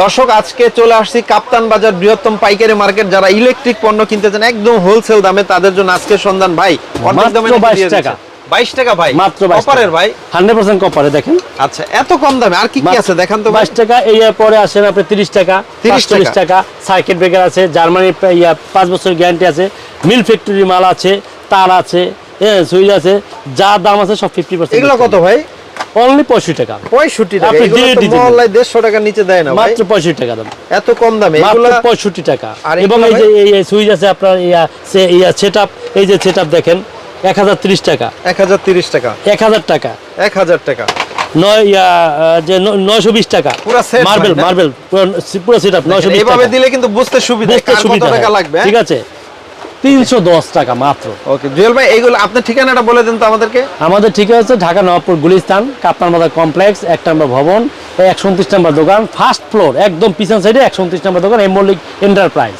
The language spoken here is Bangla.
দর্শক আজকে চলে আসছি কাপ্তান বাজার বৃহত্তম পাইকারি মার্কেট। যারা ইলেকট্রিক পণ্য কিনতে চান একদম হোলসেল দামে তাদের জন্য আজকে সন্ধান ভাই। অর্ধেক মাত্র দামে নাকি 22 দিয়ে দিচ্ছে? টাকা। 22 টাকা ভাই? মাত্র 22 ভাই? হান্ড্রেড পার্সেন্ট কপারে দেখেন। আচ্ছা এত কম দামে আর কি কি আছে? দেখান তো বাইশ টাকা এই পরে আসেন আপনি তিরিশ টাকা 30 চল্লিশ টাকা। সার্কিট ব্রেকার আছে জার্মানির ইয়া পাঁচ বছর গ্যারান্টি আছে। মিল ফ্যাক্টরি মাল আছে তার আছে সুইচ আছে যা দাম আছে সব ফিফটি পার্সেন্ট এগুলো কত ভাই? অনলি পঁয়ষট্টি টাকা। পঁয়ষট্টি টাকা আপনি মহল্লায় দেড়শো টাকার নিচে দেয় না মাত্র পঁয়ষট্টি টাকা দাম। এত কম দামে এগুলো পঁয়ষট্টি টাকা। এবং এই যে এই সুইচ আছে আপনার ইয়া সে ইয়া সেট এই যে সেট দেখেন এক হাজার তিরিশ টাকা। এক হাজার তিরিশ টাকা। এক হাজার টাকা। এক হাজার টাকা। নয় ইয়া যে টাকা। পুরা মার্বেল মার্বেল পুরো সেট আপ নয়শো বিশ এভাবে দিলে কিন্তু বুঝতে সুবিধা বুঝতে সুবিধা টাকা লাগবে হ্যাঁ? ঠিক আছে। তিনশো দশ টাকা মাত্র। ওকে জুয়েল ভাই এইগুলো আপনার ঠিকানাটা বলে দেন তো আমাদেরকে। আমাদের ঠিক আছে ঢাকা নবাবপুর গুলিস্তান কাপ্তান বাজার কমপ্লেক্স এক নম্বর ভবন একশো উনত্রিশ নম্বর দোকান ফার্স্ট ফ্লোর একদম পিছন সাইডে একশো উনত্রিশ নম্বর দোকান এম মল্লিক এন্টারপ্রাইজ।